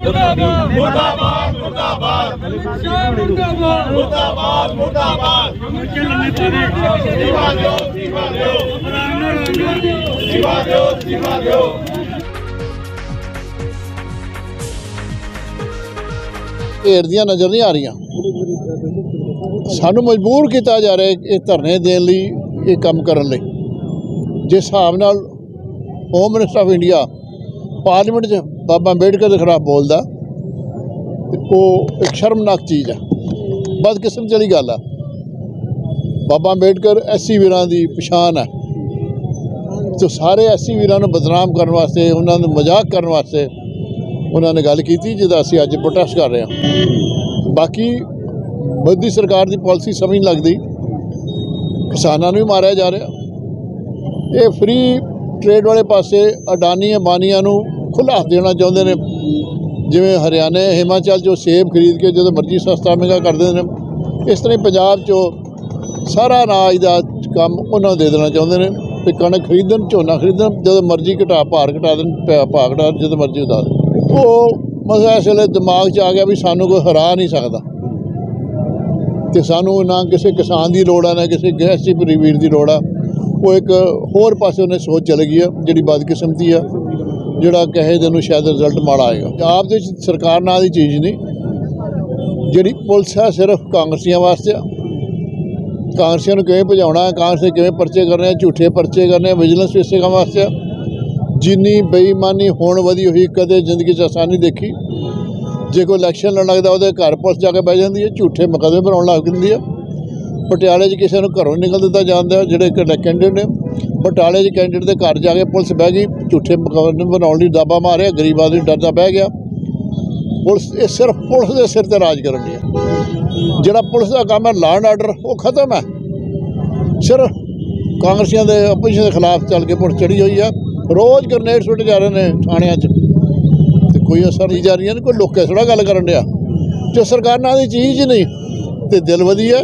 ਮੁਰਦਾਬਾਦ ਮੁਰਦਾਬਾਦ ਮੁਰਦਾਬਾਦ ਮੁਰਦਾਬਾਦ ਮੁਰਦਾਬਾਦ ਜੀਵਾ ਦਿਓ ਜੀਵਾ ਦਿਓ ਜੀਵਾ ਦਿਓ ਜੀਵਾ ਦਿਓ ਘੇਰਦੀਆਂ ਨਜ਼ਰ ਨਹੀਂ ਆ ਰਹੀਆਂ। ਸਾਨੂੰ ਮਜਬੂਰ ਕੀਤਾ ਜਾ ਰਿਹਾ ਇਹ ਧਰਨੇ ਦੇਣ ਲਈ, ਇਹ ਕੰਮ ਕਰਨ ਲਈ। ਜਿਸ ਹਿਸਾਬ ਨਾਲ home minister of India parliament 'ਚ ਬਾਬਾ ਅੰਬੇਡਕਰ ਦੇ ਖਿਲਾਫ ਬੋਲਦਾ ਤੇ ਉਹ ਇੱਕ ਸ਼ਰਮਨਾਕ ਚੀਜ਼ ਹੈ ਬਦਕਿਸਮਤ ਵਾਲੀ ਗੱਲ ਆ। ਬਾਬਾ ਅੰਬੇਡਕਰ ਐਸੀ ਵੀਰਾਂ ਦੀ ਪਛਾਣ ਹੈ ਤੇ ਸਾਰੇ ਐਸੀ ਵੀਰਾਂ ਨੂੰ ਬਦਨਾਮ ਕਰਨ ਵਾਸਤੇ, ਉਹਨਾਂ ਨੂੰ ਮਜ਼ਾਕ ਕਰਨ ਵਾਸਤੇ ਉਹਨਾਂ ਨੇ ਗੱਲ ਕੀਤੀ, ਜਿਹਦਾ ਅਸੀਂ ਅੱਜ ਪ੍ਰੋਟੈਸਟ ਕਰ ਰਹੇ ਹਾਂ। ਬਾਕੀ ਮੋਦੀ ਸਰਕਾਰ ਦੀ ਪਾਲਿਸੀ ਸਮਝ ਨਹੀਂ ਲੱਗਦੀ। ਕਿਸਾਨਾਂ ਨੂੰ ਵੀ ਮਾਰਿਆ ਜਾ ਰਿਹਾ। ਇਹ ਫ੍ਰੀ ਟ੍ਰੇਡ ਵਾਲੇ ਪਾਸੇ ਅਡਾਨੀ ਅੰਬਾਨੀਆਂ ਨੂੰ ਖੁੱਲ੍ਹਾ ਦੇਣਾ ਚਾਹੁੰਦੇ ਨੇ। ਜਿਵੇਂ ਹਰਿਆਣੇ, ਹਿਮਾਚਲ ਚੋਂ ਸੇਬ ਖਰੀਦ ਕੇ ਜਦੋਂ ਮਰਜ਼ੀ ਸਸਤਾ ਮਹਿੰਗਾ ਕਰ ਦਿੰਦੇ ਨੇ। ਇਸ ਤਰ੍ਹਾਂ ਹੀ ਪੰਜਾਬ ਚੋਂ ਸਾਰਾ ਅਨਾਜ ਦਾ ਕੰਮ ਉਹਨਾਂ ਨੂੰ ਦੇ ਦੇਣਾ ਚਾਹੁੰਦੇ ਨੇ ਵੀ ਕਣਕ ਖਰੀਦਣ, ਝੋਨਾ ਖਰੀਦਣ, ਜਦੋਂ ਮਰਜ਼ੀ ਘਟਾ, ਭਾਰ ਘਟਾ ਦੇਣ ਭਾ- ਭਾਅ ਘਟਾ ਜਦੋਂ ਮਰਜ਼ੀ ਉਤਾਰ ਦੇਣ। ਉਹ ਮਸਲਾ ਇਸ ਵੇਲੇ ਦਿਮਾਗ 'ਚ ਆ ਗਿਆ ਵੀ ਸਾਨੂੰ ਕੋਈ ਹਰਾ ਨਹੀਂ ਸਕਦਾ। ਤੇ ਸਾਨੂੰ ਨਾ ਕਿਸੇ ਕਿਸਾਨ ਦੀ ਲੋੜ ਆ, ਨਾ ਕਿਸੇ ਗ੍ਰਹਿਸਤੀ ਵੀਰ ਦੀ ਲੋੜ ਆ। ਉਹ ਇੱਕ ਹੋਰ ਪਾਸੇ ਉਹਨੇ ਸੋਚ ਚਲ ਗਈ ਆ, ਜਿਹੜੀ ਬਦਕਿਸਮਤੀ ਆ। ਜਿਹੜਾ ਕਹੇ ਦਿਨ ਨੂੰ ਸ਼ਾਇਦ ਰਿਜ਼ਲਟ ਮਾੜਾ ਆਏਗਾ। ਆਪ ਦੇ ਵਿੱਚ ਸਰਕਾਰ ਨਾਲ ਦੀ ਚੀਜ਼ ਨਹੀਂ। ਜਿਹੜੀ ਪੁਲਿਸ ਆ ਸਿਰਫ ਕਾਂਗਰਸੀਆਂ ਵਾਸਤੇ ਆ। ਕਾਂਗਰਸੀਆਂ ਨੂੰ ਕਿਵੇਂ ਭਜਾਉਣਾ ਕਾਂਗਰਸ ਦੇ ਕਿਵੇਂ ਪਰਚੇ ਕਰਨੇ ਆ, ਝੂਠੇ ਪਰਚੇ ਕਰਨੇ ਆ ਵਿਜੀਲੈਂਸ ਇਸੇ ਕੰਮ ਵਾਸਤੇ ਆ। ਜਿੰਨੀ ਬੇਈਮਾਨੀ ਹੋਣ ਵਧੀ ਹੋਈ ਕਦੇ ਜ਼ਿੰਦਗੀ 'ਚ ਅਸਾਨੀ ਦੇਖੀ। ਜੇ ਕੋਈ ਇਲੈਕਸ਼ਨ ਲੜਨ ਲੱਗਦਾ, ਉਹਦੇ ਘਰ ਪੁਲਿਸ ਜਾ ਕੇ ਬਹਿ ਜਾਂਦੀ ਹੈ, ਝੂਠੇ ਮੁਕੱਦਮੇ ਬਣਾਉਣ ਲੱਗ ਜਾਂਦੀ ਹੈ। ਪਟਿਆਲੇ 'ਚ ਕਿਸੇ ਨੂੰ ਘਰੋਂ ਨਿਕਲ ਦਿੱਤਾ ਜਾਂਦਾ ਜਿਹੜੇ ਕੈਂਡੀਡੇਟ ਨੇ। ਪਟਿਆਲੇ 'ਚ ਕੈਂਡੀਡੇਟ ਦੇ ਘਰ ਜਾ ਕੇ ਪੁਲਿਸ ਬਹਿ ਗਈ, ਝੂਠੇ ਮੁਕੱਦਮੇ ਬਣਾਉਣ ਲਈ ਦਾਬਾ ਮਾਰਿਆ, ਗਰੀਬ ਆਦਮੀ ਡਰਦਾ ਬਹਿ ਗਿਆ। ਪੁਲਿਸ, ਇਹ ਸਿਰਫ ਪੁਲਿਸ ਦੇ ਸਿਰ ਤੇ ਰਾਜ ਕਰਨ ਦੀ ਹੈ ਜਿਹੜਾ ਪੁਲਿਸ ਦਾ ਕੰਮ ਹੈ ਲਾਅ ਆਰਡਰ ਉਹ ਖਤਮ ਹੈ। ਸਿਰਫ ਕਾਂਗਰਸੀਆਂ ਦੇ ਆਪੋਜੀਸ਼ਨ ਦੇ ਖਿਲਾਫ ਚੱਲ ਕੇ ਪੁਲਿਸ ਚੜੀ ਹੋਈ ਆ। ਰੋਜ਼ ਗ੍ਰਨੇਡ ਸੁੱਟ ਜਾ ਰਹੇ ਨੇ ਥਾਣਿਆਂ 'ਚ। ਤੇ ਕੋਈ ਅਸਰ ਨਹੀਂ ਜਾ ਰਹੀਆਂ ਨੇ, ਕੋਈ ਲੋਕੇ ਥੋੜਾ ਗੱਲ ਕਰਨ ਡਿਆ। ਜੋ ਸਰਕਾਰ ਨਾਲ ਦੀ ਚੀਜ਼ ਨਹੀਂ, ਤੇ ਦਿਲ ਵਧੀਆ।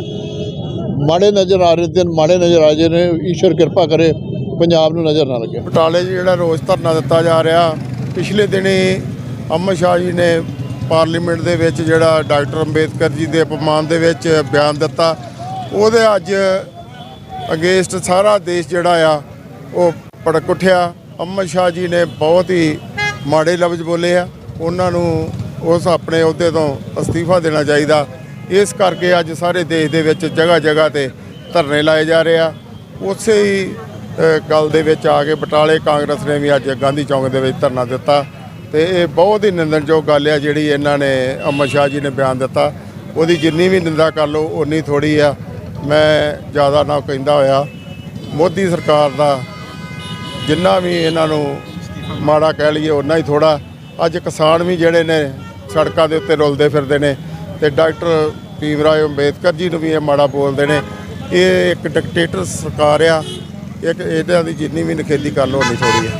ਮਾੜੇ ਨਜ਼ਰ ਆ ਰਹੇ ਦਿਨ ਮਾੜੇ ਨਜ਼ਰ ਆ ਰਹੇ ਨੇ, ਈਸ਼ਵਰ ਕਿਰਪਾ ਕਰੇ, ਪੰਜਾਬ ਨੂੰ ਨਜ਼ਰ ਨਾ ਲੱਗੇ। ਬਟਾਲੇ 'ਚ ਜਿਹੜਾ ਰੋਜ਼ ਧਰਨਾ ਦਿੱਤਾ ਜਾ ਰਿਹਾ, ਪਿਛਲੇ ਦਿਨੀ ਅਮਰ ਸ਼ਾਹ ਜੀ ਨੇ ਪਾਰਲੀਮੈਂਟ ਦੇ ਵਿੱਚ ਜਿਹੜਾ ਡਾਕਟਰ ਅੰਬੇਦਕਰ ਜੀ ਦੇ ਅਪਮਾਨ ਦੇ ਵਿੱਚ ਬਿਆਨ ਦਿੱਤਾ, ਉਹਦੇ ਅੱਜ ਅਗੇਂਸਟ ਸਾਰਾ ਦੇਸ਼ ਜਿਹੜਾ ਆ, ਉਹ ਭੜਕ ਉੱਠਿਆ। ਅਮਰ ਸ਼ਾਹ ਜੀ ਨੇ ਬਹੁਤ ਹੀ ਮਾੜੇ ਲਫ਼ਜ਼ ਬੋਲੇ ਆ, ਉਹਨਾਂ ਨੂੰ ਉਸ ਆਪਣੇ ਅਹੁਦੇ ਤੋਂ ਅਸਤੀਫਾ ਦੇਣਾ ਚਾਹੀਦਾ। ਇਸ ਕਰਕੇ ਅੱਜ ਸਾਰੇ ਦੇਸ਼ ਦੇ ਵਿੱਚ ਜਗ੍ਹਾ ਜਗ੍ਹਾ ਤੇ ਧਰਨੇ ਲਾਏ ਜਾ ਰਹੇ ਆ। ਉਸੇ ਹੀ ਗੱਲ ਦੇ ਵਿੱਚ ਆ ਕੇ ਬਟਾਲੇ ਕਾਂਗਰਸ ਨੇ ਵੀ ਅੱਜ ਗਾਂਧੀ ਚੌਂਕ ਦੇ ਵਿੱਚ ਧਰਨਾ ਦਿੱਤਾ। ਤੇ ਇਹ ਬਹੁਤ ਹੀ ਨਿੰਦਣਯੋਗ ਗੱਲ ਆ ਜਿਹੜੀ ਇਹਨਾਂ ਨੇ ਅਮਰ ਸ਼ਾਹ ਜੀ ਨੇ ਬਿਆਨ ਦਿੱਤਾ। ਉਹਦੀ ਜਿੰਨੀ ਵੀ ਨਿੰਦਾ ਕਰ ਲਓ ਉਨੀ ਥੋੜੀ ਆ। ਮੈਂ ਜ਼ਿਆਦਾ ਨਾ ਕਹਿੰਦਾ ਹੋਇਆ, ਮੋਦੀ ਸਰਕਾਰ ਦਾ ਜਿੰਨਾ ਵੀ ਇਹਨਾਂ ਨੂੰ ਮਾੜਾ ਕਹਿ ਲਈਏ ਉਨਾ ਹੀ ਥੋੜਾ ਅੱਜ ਕਿਸਾਨ ਵੀ ਜਿਹੜੇ ਨੇ ਸੜਕਾਂ ਦੇ ਉੱਤੇ ਰੁਲਦੇ ਫਿਰਦੇ ਨੇ ਤੇ ਡਾਕਟਰ ਭੀਮਰਾਓ ਅੰਬੇਦਕਰ ਜੀ ਨੂੰ ਵੀ ਇਹ ਮਾੜਾ ਬੋਲਦੇ ਨੇ। ਇਹ ਇੱਕ ਡਿਕਟੇਟਰ ਸਰਕਾਰ ਆ। ਇੱਕ ਇਹਨਾਂ ਦੀ ਜਿੰਨੀ ਵੀ ਨਖੇਦੀ ਕਰ ਲਓ, ਉਨੀ ਥੋੜੀ ਆ।